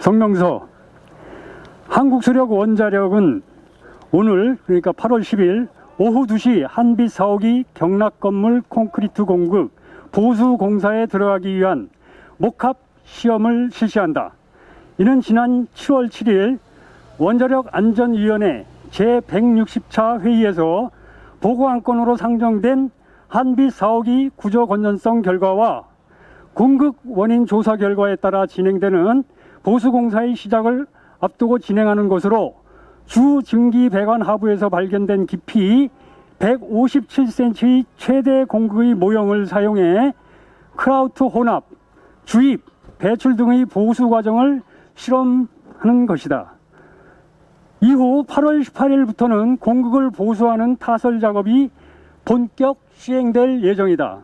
성명서 한국수력 원자력은 오늘 그러니까 8월 10일 오후 2시 한빛 사옥이 경락 건물 콘크리트 공급 보수 공사에 들어가기 위한 목합 시험을 실시한다. 이는 지난 7월 7일 원자력 안전위원회 제160차 회의에서 보고 안건으로 상정된 한빛 사옥이 구조 건전성 결과와 공급 원인 조사 결과에 따라 진행되는 보수 공사의 시작을 앞두고 진행하는 것으로 주 증기 배관 하부에서 발견된 깊이 157cm의 최대 공급의 모형을 사용해 크라우트 혼합, 주입, 배출 등의 보수 과정을 실험하는 것이다. 이후 8월 18일부터는 공급을 보수하는 타설 작업이 본격 시행될 예정이다.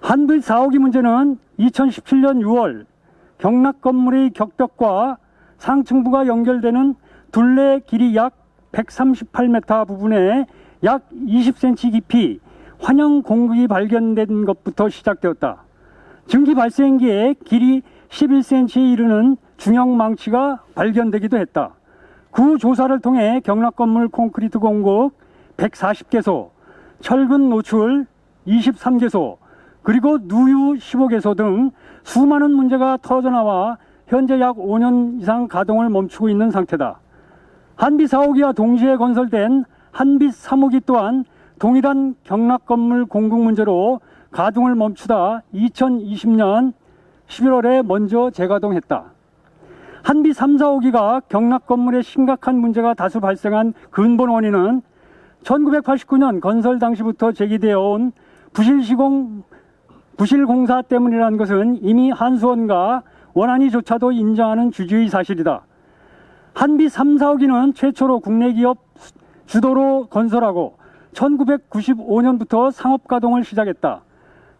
한빛 4호기 문제는 2017년 6월 경락 건물의 격벽과 상층부가 연결되는 둘레 길이 약 138m 부분에 약 20cm 깊이 환영 공급이 발견된 것부터 시작되었다. 증기 발생기에 길이 11cm에 이르는 중형 망치가 발견되기도 했다. 그 조사를 통해 경락 건물 콘크리트 공급 140개소, 철근 노출 23개소, 그리고 누유 15개소 등 수많은 문제가 터져나와 현재 약 5년 이상 가동을 멈추고 있는 상태다. 한빛 4호기와 동시에 건설된 한빛 3호기 또한 동일한 경락 건물 공급 문제로 가동을 멈추다 2020년 11월에 먼저 재가동했다. 한빛 3, 4호기가 경락 건물에 심각한 문제가 다수 발생한 근본 원인은 1989년 건설 당시부터 제기되어 온 부실 시공 부실 공사 때문이라는 것은 이미 한수원과 원안이조차도 인정하는 주주의 사실이다. 한빛 3, 4호기는 최초로 국내 기업 주도로 건설하고 1995년부터 상업 가동을 시작했다.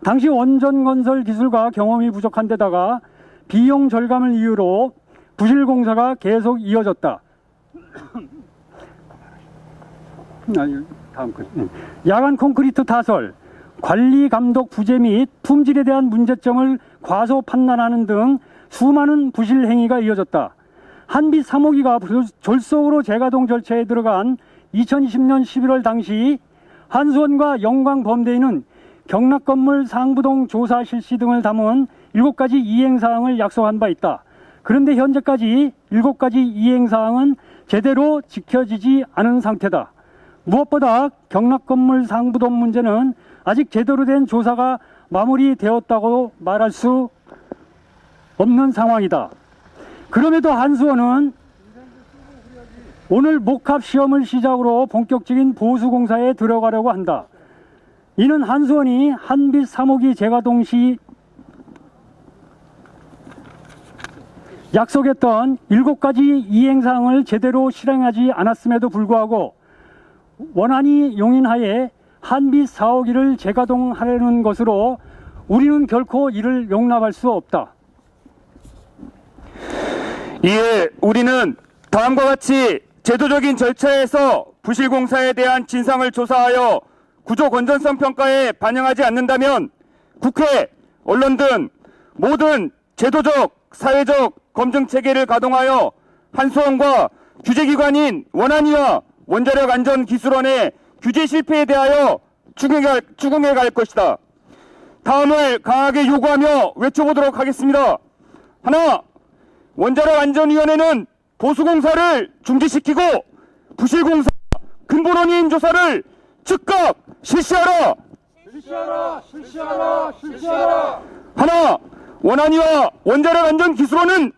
당시 원전 건설 기술과 경험이 부족한 데다가 비용 절감을 이유로 부실 공사가 계속 이어졌다. 글. 예. 야간 콘크리트 타설, 관리 감독 부재 및 품질에 대한 문제점을 과소 판단하는 등 수많은 부실 행위가 이어졌다. 한빛 3호기가 졸속으로 재가동 절차에 들어간 2020년 11월 당시 한수원과 영광범대인은 경락 건물 상부동 조사 실시 등을 담은 7가지 이행 사항을 약속한 바 있다. 그런데 현재까지 7가지 이행 사항은 제대로 지켜지지 않은 상태다. 무엇보다 경락 건물 상부동 문제는 아직 제대로 된 조사가 마무리되었다고 말할 수 없는 상황이다. 그럼에도 한수원은 오늘 목합 시험을 시작으로 본격적인 보수 공사에 들어가려고 한다. 이는 한수원이 한빛 3호기 재가동 시 약속했던 7가지 이행사항을 제대로 실행하지 않았음에도 불구하고 원안이 용인하에 한빛 4호기를 재가동하려는 것으로 우리는 결코 이를 용납할 수 없다. 이에 우리는 다음과 같이 제도적인 절차에서 부실공사에 대한 진상을 조사하여 구조 건전성 평가에 반영하지 않는다면 국회, 언론 등 모든 제도적, 사회적 검증 체계를 가동하여 한수원과 규제기관인 원안위와 원자력 안전 기술원의 규제 실패에 대하여 추궁해, 추궁해 갈 것이다. 다음을 강하게 요구하며 외쳐보도록 하겠습니다. 하나, 원자력 안전위원회는 보수공사를 중지시키고 부실공사 근본 원인 조사를 즉각 실시하라. 실시하라! 실시하라! 실시하라! 하나, 원안위와 원자력 안전 기술원은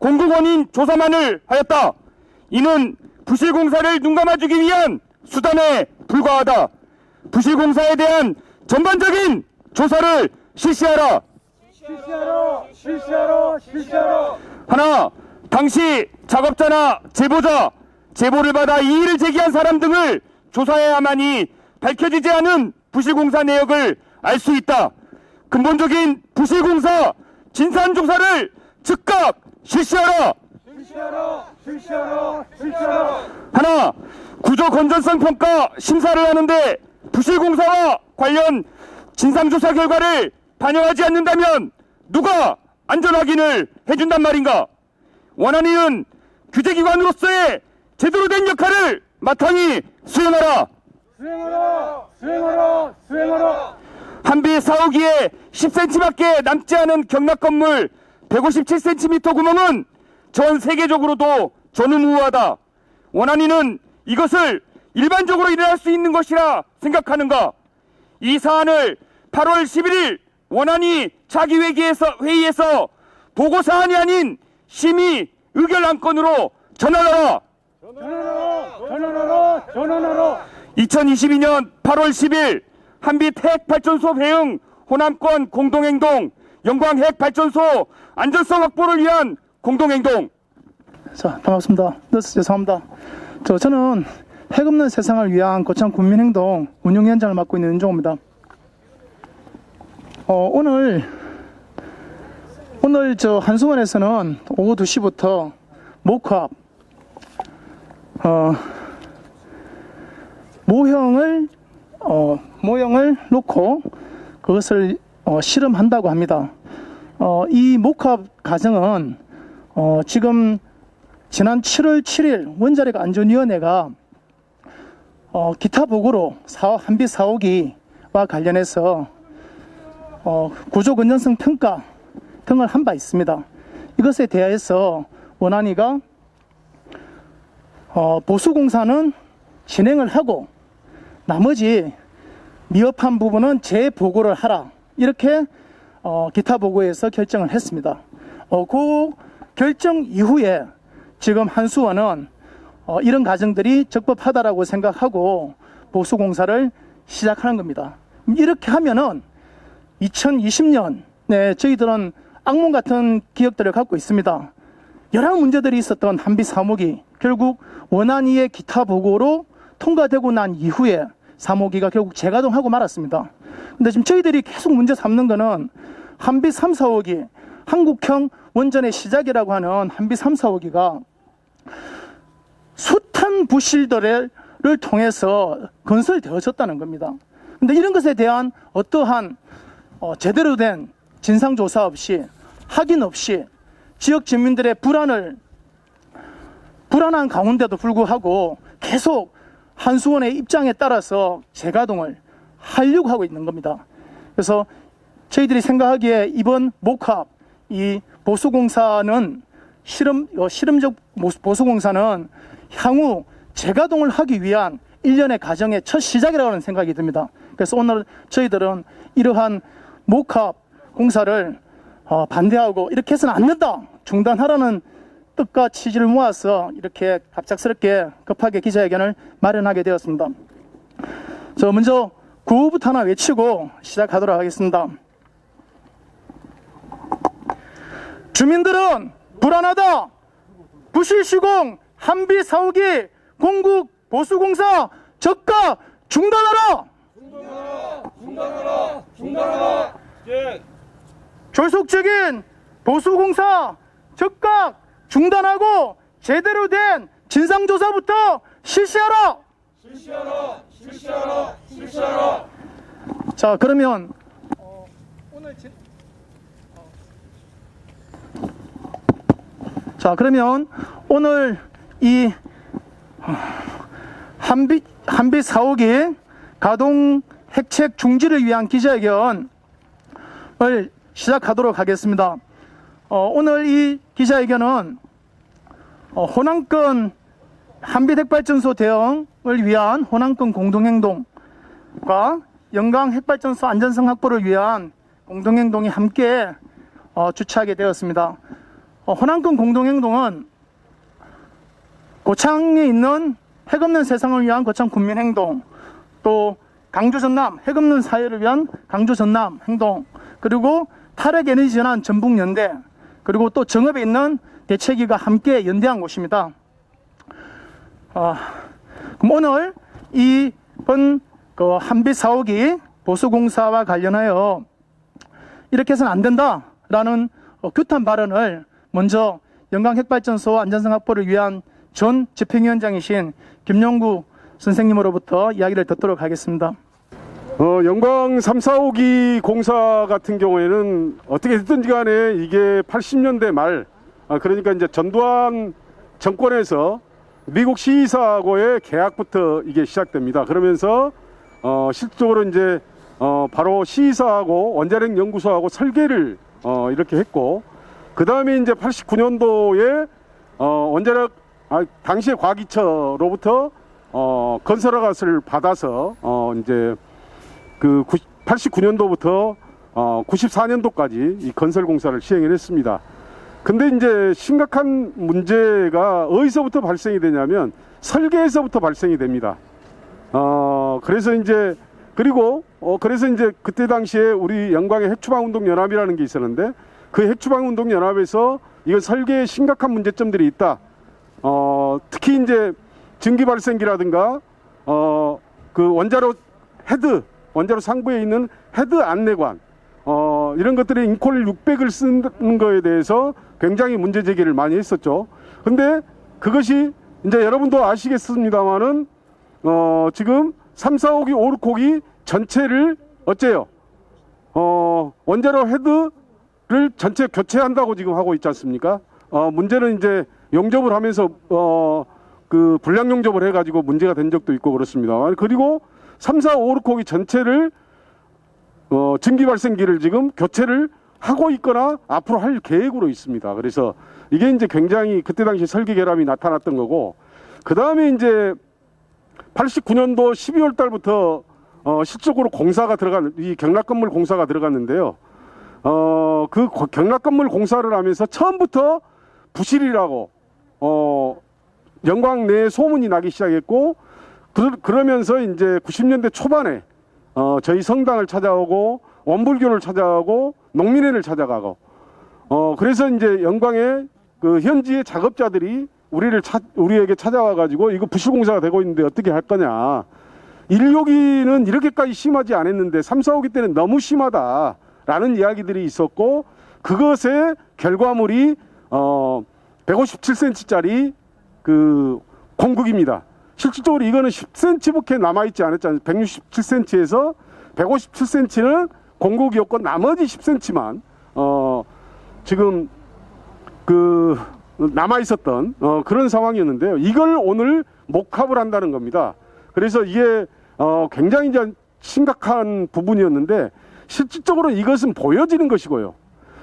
공급 원인 조사만을 하였다. 이는 부실공사를 눈감아주기 위한 수단에 불과하다. 부실공사에 대한 전반적인 조사를 실시하라. 실시하라! 실시하라! 실시하라! 하나, 당시 작업자나 제보자, 제보를 받아 이의를 제기한 사람 등을 조사해야만이 밝혀지지 않은 부실공사 내역을 알 수 있다. 근본적인 부실공사 진상조사를 즉각 실시하라. 실시하라! 실시하라! 실시하라! 하나, 구조 건전성 평가 심사를 하는데 부실 공사와 관련 진상조사 결과를 반영하지 않는다면 누가 안전 확인을 해준단 말인가? 원안위는 규제기관으로서의 제대로 된 역할을 마땅히 수행하라. 수행하라! 수행하라! 수행하라! 한비 4호기에 10cm밖에 남지 않은 경락 건물 157cm 구멍은 전 세계적으로도 전무후하다. 원안위는 이것을 일반적으로 일어날 수 있는 것이라 생각하는가? 이 사안을 8월 11일 원안위 차기회의에서 회의에서 보고 사안이 아닌 심의 의결 안건으로 전환하라. 전환하라! 전환하라! 전환하라! 2022년 8월 10일 한빛 핵발전소 배응 호남권 공동행동 영광 핵발전소 안전성 확보를 위한 공동행동 자, 반갑습니다. 네, 죄송합니다. 저, 저는 핵 없는 세상을 위한 고창 국민행동 운영위원장을 맡고 있는 윤종호입니다. 어, 오늘, 오늘 저 한수원에서는 오후 2시부터 목합, 어, 모형을, 어, 모형을 놓고 그것을 어, 실험한다고 합니다. 어, 이 목합 과정은 어, 지금 지난 7월 7일 원자력 안전위원회가 어, 기타 보고로 사, 한빛 사옥이와 관련해서 어, 구조 건전성 평가 등을 한 바 있습니다. 이것에 대해서 원안위가 어, 보수공사는 진행을 하고 나머지 미흡한 부분은 재보고를 하라 이렇게 어, 기타 보고에서 결정을 했습니다. 어, 그 결정 이후에 지금 한수원은 어, 이런 과정들이 적법하다라고 생각하고 보수공사를 시작하는 겁니다. 이렇게 하면은 2020년에 저희들은 악몽 같은 기억들을 갖고 있습니다. 여러 문제들이 있었던 한빛 사목이 결국 원안위의 기타 보고로 통과되고 난 이후에 사목이가 결국 재가동하고 말았습니다. 근데 지금 저희들이 계속 문제 삼는 거는 한빛 3, 4호기 한국형 원전의 시작이라고 하는 한빛 3, 4호기가 숱한 부실들을 통해서 건설되어졌다는 겁니다. 근데 이런 것에 대한 어떠한 어, 제대로 된 진상조사 없이 확인 없이 지역 주민들의 불안을 불안한 가운데도 불구하고 계속 한수원의 입장에 따라서 재가동을 하려고 하고 있는 겁니다. 그래서 저희들이 생각하기에 이번 목합 이 보수공사는 실험 어, 실험적 보수공사는 향후 재가동을 하기 위한 일련의 과정의 첫 시작이라는 생각이 듭니다. 그래서 오늘 저희들은 이러한 목합 공사를 어, 반대하고 이렇게 해서는 안 된다 중단하라는 뜻과 취지를 모아서 이렇게 갑작스럽게 급하게 기자회견을 마련하게 되었습니다. 저 먼저 구호부터 하나 외치고 시작하도록 하겠습니다. 주민들은 불안하다. 부실 시공 한비 사오기 공국 보수공사 적가 중단하라. 졸속적인 보수공사 적각 중단하고 제대로 된 진상조사부터 실시하라. 실시하라! 실시하라! 실시하라! 자 그러면 어, 오늘 진- 자 그러면 오늘 이 어, 한빛 한빛 사옥이 가동 핵책 중지를 위한 기자회견을 시작하도록 하겠습니다. 어, 오늘 이 기자회견은 어, 호남권 한빛 핵발전소 대응을 위한 호남권 공동행동과 영광 핵발전소 안전성 확보를 위한 공동행동이 함께 어, 주최하게 되었습니다. 어, 호남권 공동행동은 고창에 있는 핵 없는 세상을 위한 고창 국민행동, 또 강주 전남 핵 없는 사회를 위한 강주 전남 행동, 그리고 탈핵 에너지 전환 전북 연대, 그리고 또 정읍에 있는 대책위가 함께 연대한 곳입니다. 아, 그럼 오늘 이번 그 한빛 사옥이 보수공사와 관련하여 이렇게 해서는 안 된다라는 어, 규탄 발언을 먼저 영광 핵발전소 안전성 확보를 위한 전 집행위원장이신 김용구 선생님으로부터 이야기를 듣도록 하겠습니다. 어, 영광 3, 4, 5기 공사 같은 경우에는 어떻게 됐든지 간에 이게 80년대 말 아, 그러니까 이제 전두환 정권에서 미국 시사하고의 계약부터 이게 시작됩니다. 그러면서 어, 실질적으로 이제 어, 바로 시사하고 원자력 연구소하고 설계를 어, 이렇게 했고 그 다음에 이제 89년도에 어, 원자력 아, 당시에 과기처로부터 어, 건설 허가를 받아서 어, 이제 그 89년도부터 어, 94년도까지 이 건설 공사를 시행을 했습니다. 근데 이제 심각한 문제가 어디서부터 발생이 되냐면 설계에서부터 발생이 됩니다. 어, 그래서 이제 그리고 어, 그래서 이제 그때 당시에 우리 영광의 핵추방 운동 연합이라는 게 있었는데 그 핵추방 운동 연합에서 이건 설계에 심각한 문제점들이 있다. 어, 특히 이제 증기 발생기라든가 어, 그 원자로 헤드 원자로 상부에 있는 헤드 안내관 어, 이런 것들이 인콜 600을 쓰는 거에 대해서 굉장히 문제 제기를 많이 했었죠. 근데 그것이 이제 여러분도 아시겠습니다만은 어, 지금 3, 4, 5기, 5, 6호기 전체를 어째요? 어, 원자로 헤드 를 전체 교체한다고 지금 하고 있지 않습니까? 어, 문제는 이제 용접을 하면서 어, 그 불량 용접을 해가지고 문제가 된 적도 있고 그렇습니다. 그리고 3, 4, 5, 6호기 전체를 어, 증기 발생기를 지금 교체를 하고 있거나 앞으로 할 계획으로 있습니다. 그래서 이게 이제 굉장히 그때 당시 설계 결함이 나타났던 거고 그 다음에 이제 89년도 12월 달부터 어, 실적으로 공사가 들어간 이 경락 건물 공사가 들어갔는데요. 어, 그 고- 경락 건물 공사를 하면서 처음부터 부실이라고 어, 영광 내에 소문이 나기 시작했고 그, 그러면서 이제 90년대 초반에 어, 저희 성당을 찾아오고 원불교를 찾아가고 농민회를 찾아가고 어, 그래서 이제 영광의 그 현지의 작업자들이 우리를 찾, 우리에게 찾아와 가지고 이거 부실 공사가 되고 있는데 어떻게 할 거냐. 1, 2호기는 이렇게까지 심하지 않았는데 3, 4, 5기 때는 너무 심하다 라는 이야기들이 있었고 그것의 결과물이 어 157cm짜리 그 공극입니다. 실질적으로 이거는 10cm밖에 남아있지 않았잖아요. 167cm에서 157cm는 공극이었고 나머지 10cm만 어 지금 그 남아 있었던 어, 그런 상황이었는데요. 이걸 오늘 목합을 한다는 겁니다. 그래서 이게 어, 굉장히 심각한 부분이었는데 실질적으로 이것은 보여지는 것이고요.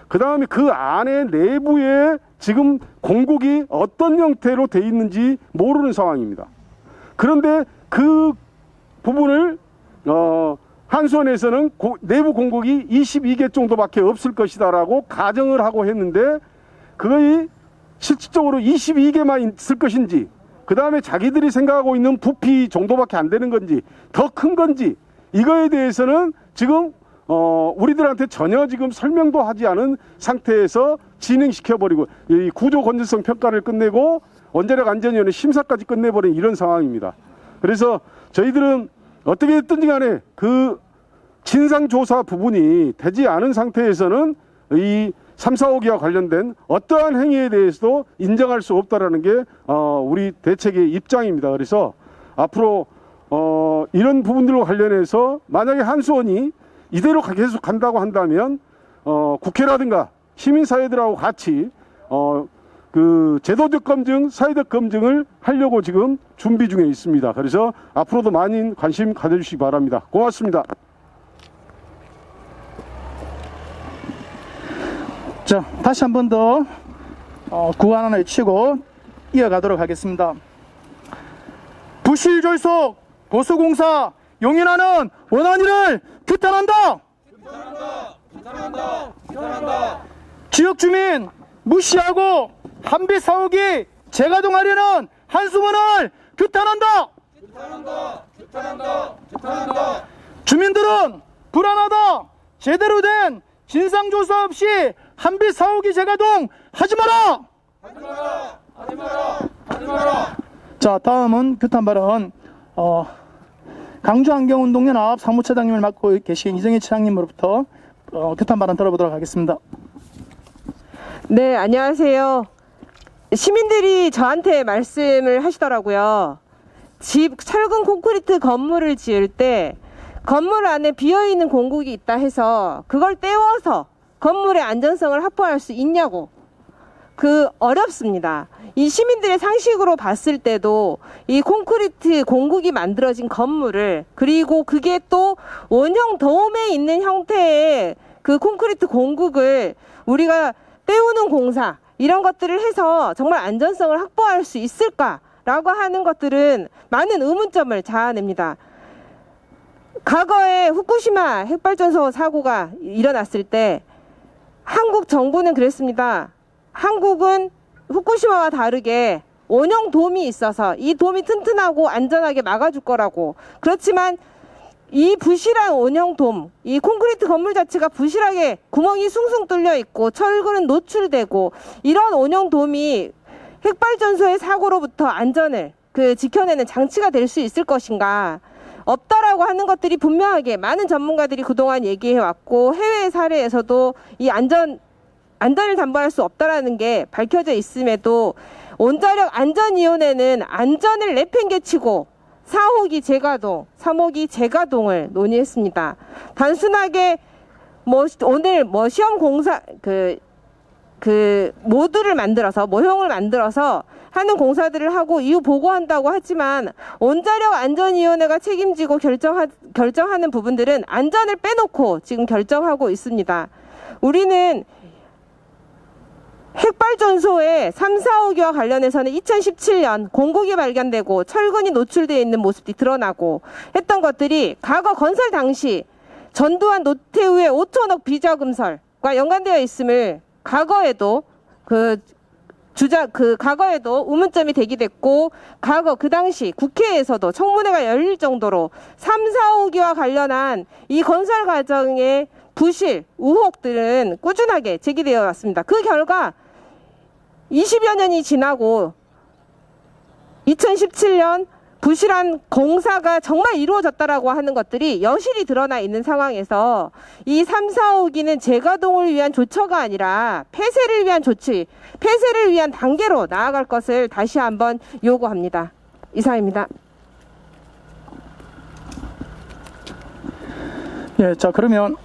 그 다음에 그 안에 내부에 지금 공국이 어떤 형태로 돼 있는지 모르는 상황입니다. 그런데 그 부분을 어, 한수원에서는 고- 내부 공국이 22개 정도밖에 없을 것이다라고 가정을 하고 했는데 그거이 실질적으로 22개만 있을 것인지 그 다음에 자기들이 생각하고 있는 부피 정도밖에 안 되는 건지 더 큰 건지 이거에 대해서는 지금 어 우리들한테 전혀 지금 설명도 하지 않은 상태에서 진행시켜 버리고 이 구조 건전성 평가를 끝내고 원자력 안전위원회 심사까지 끝내버린 이런 상황입니다. 그래서 저희들은 어떻게 됐든지 간에 그 진상조사 부분이 되지 않은 상태에서는 이 3, 4, 5기와 관련된 어떠한 행위에 대해서도 인정할 수 없다라는 게 어, 우리 대책의 입장입니다. 그래서 앞으로 어, 이런 부분들과 관련해서 만약에 한수원이 이대로 가- 계속 간다고 한다면 어, 국회라든가 시민사회들하고 같이 어, 그 제도적 검증, 사회적 검증을 하려고 지금 준비 중에 있습니다. 그래서 앞으로도 많은 관심 가져주시기 바랍니다. 고맙습니다. 자, 다시 한 번더 어, 구간 하나 외치고 이어가도록 하겠습니다. 부실졸속 보수공사 용인하는 원한이를 규탄한다. 지역 주민 무시하고 한빛 사옥이 재가동하려는 한수문을 규탄한다. 주민들은 불안하다. 제대로 된 진상조사 없이 한빛 사옥이 재가동 하지 마라. 자, 다음은 규탄 발언. 어, 강주 환경운동연합 사무처장님을 맡고 계신 이정희 차장님으로부터 어, 규탄 발언 들어보도록 하겠습니다. 네, 안녕하세요. 시민들이 저한테 말씀을 하시더라고요. 집 철근 콘크리트 건물을 지을 때 건물 안에 비어 있는 공국이 있다 해서 그걸 떼워서 건물의 안전성을 확보할 수 있냐고. 그 어렵습니다. 이 시민들의 상식으로 봤을 때도 이 콘크리트 공국이 만들어진 건물을 그리고 그게 또 원형 도움에 있는 형태의 그 콘크리트 공국을 우리가 때우는 공사 이런 것들을 해서 정말 안전성을 확보할 수 있을까라고 하는 것들은 많은 의문점을 자아냅니다. 과거에 후쿠시마 핵발전소 사고가 일어났을 때 한국 정부는 그랬습니다. 한국은 후쿠시마와 다르게 원형 돔이 있어서 이 돔이 튼튼하고 안전하게 막아줄 거라고. 그렇지만 이 부실한 원형 돔, 이 콘크리트 건물 자체가 부실하게 구멍이 숭숭 뚫려 있고 철근은 노출되고 이런 원형 돔이 핵발전소의 사고로부터 안전을 그 지켜내는 장치가 될 수 있을 것인가? 없다라고 하는 것들이 분명하게 많은 전문가들이 그동안 얘기해 왔고 해외 사례에서도 이 안전 안전을 담보할 수 없다라는 게 밝혀져 있음에도 원자력 안전위원회는 안전을 내팽개치고 4호기 재가동, 3호기 재가동을 논의했습니다. 단순하게 뭐 오늘 뭐 시험 공사 그그 모듈을 만들어서 모형을 만들어서 하는 공사들을 하고 이후 보고한다고 하지만 원자력 안전위원회가 책임지고 결정하, 결정하는 부분들은 안전을 빼놓고 지금 결정하고 있습니다. 우리는 핵발전소의 3, 4호기와 관련해서는 2017년 공국이 발견되고 철근이 노출되어 있는 모습이 드러나고 했던 것들이 과거 건설 당시 전두환 노태우의 5천억 비자 금설과 연관되어 있음을 과거에도 그 주자 그 과거에도 의문점이 제기됐고 과거 그 당시 국회에서도 청문회가 열릴 정도로 3, 4호기와 관련한 이 건설 과정의 부실 의혹들은 꾸준하게 제기되어 왔습니다. 그 결과 20여 년이 지나고 2017년 부실한 공사가 정말 이루어졌다라고 하는 것들이 여실히 드러나 있는 상황에서 이 3, 4호기는 재가동을 위한 조처가 아니라 폐쇄를 위한 조치, 폐쇄를 위한 단계로 나아갈 것을 다시 한번 요구합니다. 이상입니다. 예, 자 그러면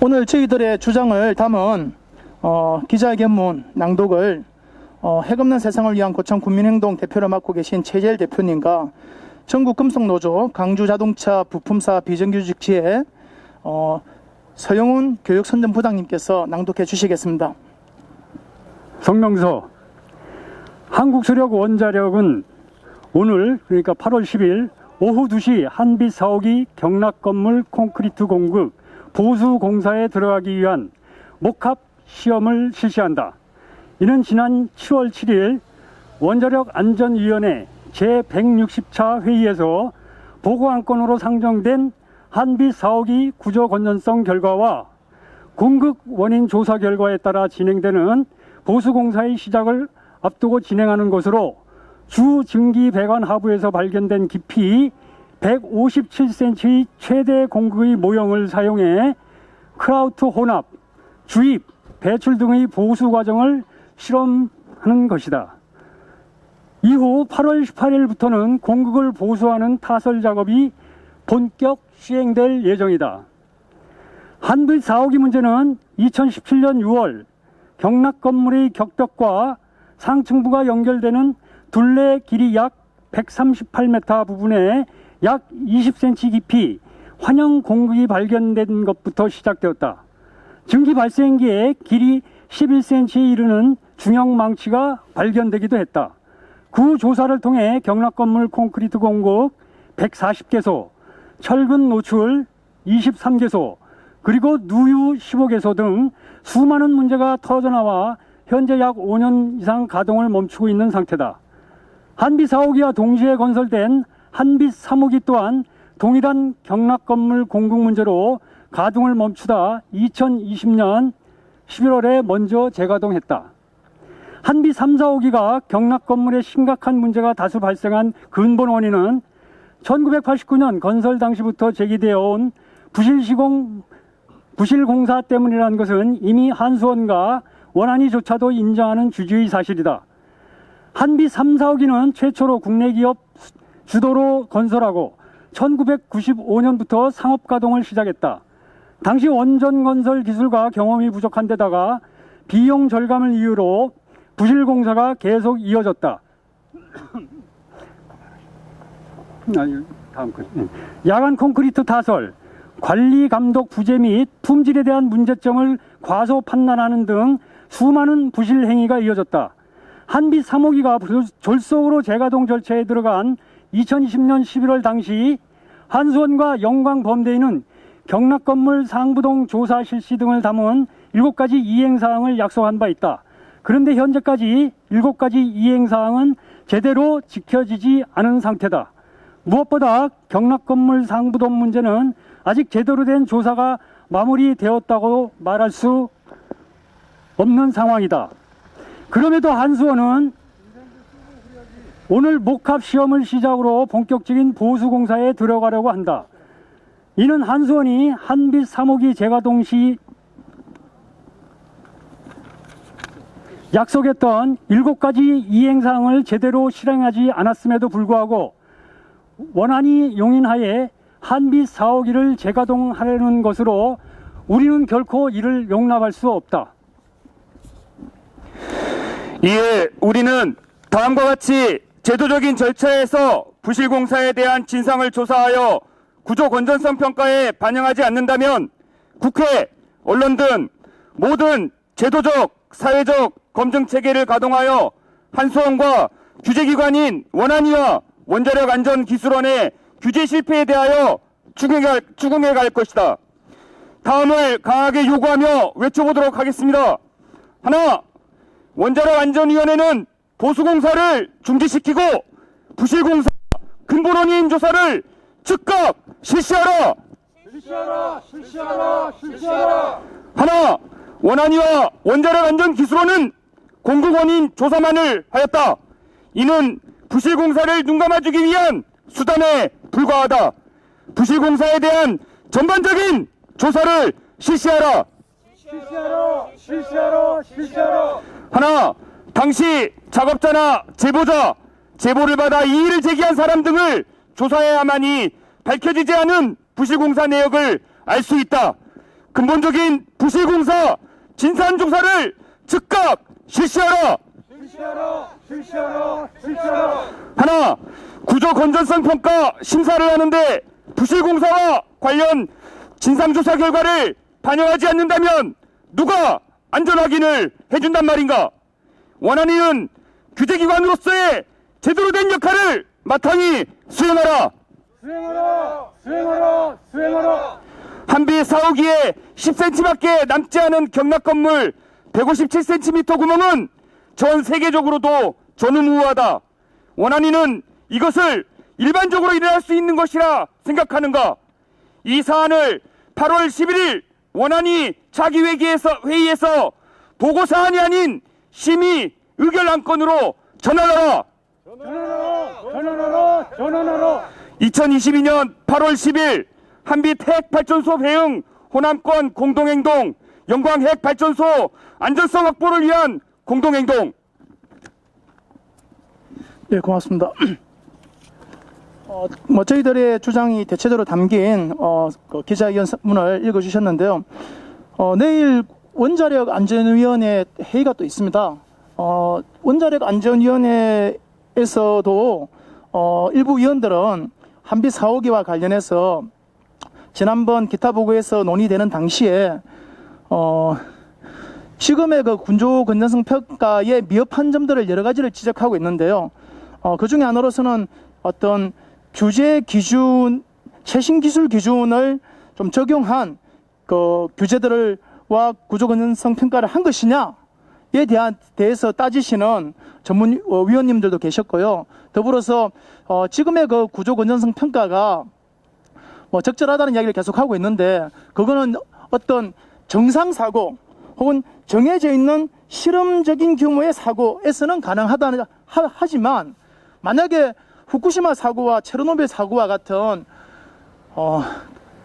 오늘 저희들의 주장을 담은 어, 기자회견문 낭독을 어, 핵없는 세상을 위한 고창 국민행동 대표를 맡고 계신 최재일 대표님과 전국 금속노조 강주자동차 부품사 비정규직 지회 어, 서영훈 교육선전부장님께서 낭독해 주시겠습니다. 성명서 한국수력 원자력은 오늘 그러니까 8월 10일 오후 2시 한빛 사옥이 경락 건물 콘크리트 공급 보수 공사에 들어가기 위한 목합 시험을 실시한다. 이는 지난 7월 7일 원자력 안전위원회 제160차 회의에서 보고안건으로 상정된 한빛 사옥이 구조 건전성 결과와 공급 원인 조사 결과에 따라 진행되는 보수 공사의 시작을 앞두고 진행하는 것으로 주 증기 배관 하부에서 발견된 깊이 157cm의 최대 공급의 모형을 사용해 크라우트 혼합, 주입, 배출 등의 보수 과정을 실험하는 것이다. 이후 8월 18일부터는 공급을 보수하는 타설 작업이 본격 시행될 예정이다. 한빛 4호기 문제는 2017년 6월 경락 건물의 격벽과 상층부가 연결되는 둘레 길이 약 138m 부분에 약 20cm 깊이 환영 공급이 발견된 것부터 시작되었다. 증기 발생기에 길이 11cm에 이르는 중형 망치가 발견되기도 했다. 그 조사를 통해 경락 건물 콘크리트 공급 140개소, 철근 노출 23개소, 그리고 누유 15개소 등 수많은 문제가 터져나와 현재 약 5년 이상 가동을 멈추고 있는 상태다. 한빛 4호기와 동시에 건설된 한빛 3호기 또한 동일한 경락 건물 공급 문제로 가동을 멈추다 2020년 11월에 먼저 재가동했다. 한빛 3, 4호기가 경락 건물에 심각한 문제가 다수 발생한 근본 원인은 1989년 건설 당시부터 제기되어 온 부실 시공 부실 공사 때문이라는 것은 이미 한수원과 원안이조차도 인정하는 주주의 사실이다. 한빛 3, 4호기는 최초로 국내 기업 주도로 건설하고 1995년부터 상업 가동을 시작했다. 당시 원전 건설 기술과 경험이 부족한 데다가 비용 절감을 이유로 부실 공사가 계속 이어졌다. 글. 예. 야간 콘크리트 타설, 관리 감독 부재 및 품질에 대한 문제점을 과소 판단하는 등 수많은 부실 행위가 이어졌다. 한빛 3호기가 졸속으로 재가동 절차에 들어간 2020년 11월 당시 한수원과 영광 범대인은 경락 건물 상부동 조사 실시 등을 담은 7가지 이행 사항을 약속한 바 있다. 그런데 현재까지 7가지 이행 사항은 제대로 지켜지지 않은 상태다. 무엇보다 경락 건물 상부동 문제는 아직 제대로 된 조사가 마무리되었다고 말할 수 없는 상황이다. 그럼에도 한수원은 오늘 목합 시험을 시작으로 본격적인 보수 공사에 들어가려고 한다. 이는 한수원이 한빛 3호기 재가 동 시 약속했던 7가지 이행사항을 제대로 실행하지 않았음에도 불구하고 원안이 용인하에 한빛 4호기를 재가동하려는 것으로 우리는 결코 이를 용납할 수 없다. 이에 우리는 다음과 같이 제도적인 절차에서 부실 공사에 대한 진상을 조사하여 구조 건전성 평가에 반영하지 않는다면 국회, 언론 등 모든 제도적, 사회적 검증 체계를 가동하여 한수원과 규제기관인 원안위와 원자력 안전 기술원의 규제 실패에 대하여 추궁해 갈, 추궁해 갈 것이다. 다음을 강하게 요구하며 외쳐보도록 하겠습니다. 하나, 원자력 안전위원회는 보수공사를 중지시키고 부실공사 근본 원인 조사를 즉각 실시하라. 실시하라! 실시하라! 실시하라! 하나, 원안위와 원자력 안전 기술원은 공급 원인 조사만을 하였다. 이는 부실 공사를 눈감아주기 위한 수단에 불과하다. 부실 공사에 대한 전반적인 조사를 실시하라. 실시하라! 실시하라! 실시하라! 하나, 당시 작업자나 제보자, 제보를 받아 이의를 제기한 사람 등을 조사해야만이 밝혀지지 않은 부실공사 내역을 알 수 있다. 근본적인 부실공사 진상조사를 즉각 실시하라. 실시하라! 실시하라! 실시하라! 하나, 구조 건전성 평가 심사를 하는데 부실공사와 관련 진상조사 결과를 반영하지 않는다면 누가 안전 확인을 해준단 말인가? 원안위는 규제기관으로서의 제대로 된 역할을 마땅히 수행하라. 수행하라! 수행하라! 수행하라! 한비 4호기에 10cm밖에 남지 않은 경락 건물 157cm 구멍은 전 세계적으로도 전무후하다. 원안위는 이것을 일반적으로 일어날 수 있는 것이라 생각하는가? 이 사안을 8월 11일 원안위 차기회의에서 회의에서 보고 사안이 아닌 심의 의결 안건으로 전환하라. 전환하라! 전환하라! 전환하라! 2022년 8월 10일 한빛 핵발전소 배응 호남권 공동행동 영광 핵발전소 안전성 확보를 위한 공동행동 네, 고맙습니다. 어, 뭐 저희들의 주장이 대체적으로 담긴 어, 그 기자회견문을 읽어주셨는데요. 어, 내일 원자력 안전위원회 회의가 또 있습니다. 어, 원자력 안전위원회에서도 어, 일부 위원들은 한빛 4호기와 관련해서 지난번 기타 보고에서 논의되는 당시에 어, 지금의 그 군조 건전성 평가에 미흡한 점들을 여러 가지를 지적하고 있는데요. 어, 그 중에 하나로서는 어떤 규제 기준, 최신 기술 기준을 좀 적용한 그 규제들과 구조 건전성 평가를 한 것이냐 에 대한 대해서 따지시는 전문 어, 위원님들도 계셨고요. 더불어서 어, 지금의 그 구조 건전성 평가가 뭐 적절하다는 이야기를 계속 하고 있는데 그거는 어떤 정상 사고 혹은 정해져 있는 실험적인 규모의 사고에서는 가능하다 하, 하지만 만약에 후쿠시마 사고와 체르노빌 사고와 같은 어,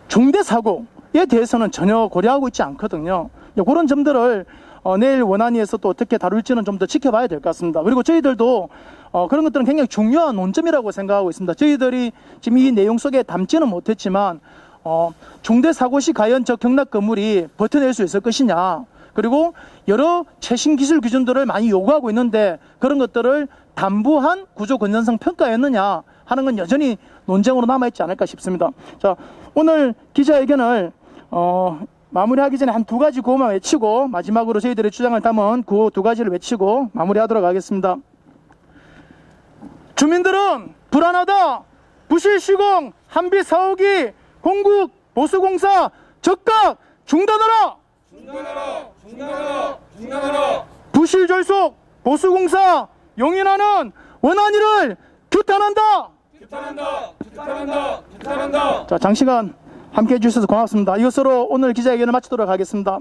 중대 사고에 대해서는 전혀 고려하고 있지 않거든요. 예, 그런 점들을 어, 내일 원안위에서 또 어떻게 다룰지는 좀 더 지켜봐야 될 것 같습니다. 그리고 저희들도 어, 그런 것들은 굉장히 중요한 논점이라고 생각하고 있습니다. 저희들이 지금 이 내용 속에 담지는 못했지만 어, 중대 사고 시 과연 저 경락 건물이 버텨낼 수 있을 것이냐 그리고 여러 최신 기술 기준들을 많이 요구하고 있는데 그런 것들을 담보한 구조 건전성 평가였느냐 하는 건 여전히 논쟁으로 남아있지 않을까 싶습니다. 자, 오늘 기자회견을 어, 마무리하기 전에 한 두 가지 구호만 외치고 마지막으로 저희들의 주장을 담은 구호 두 가지를 외치고 마무리하도록 하겠습니다. 주민들은 불안하다. 부실 시공 한비 사옥이 공국 보수공사 즉각 중단하라. 중단하라. 중단하라. 중단하라. 부실 절속 보수공사 용인하는 원안위를 규탄한다. 규탄한다. 규탄한다. 규탄한다. 자 장시간 함께 해 주셔서 고맙습니다. 이것으로 오늘 기자회견을 마치도록 하겠습니다.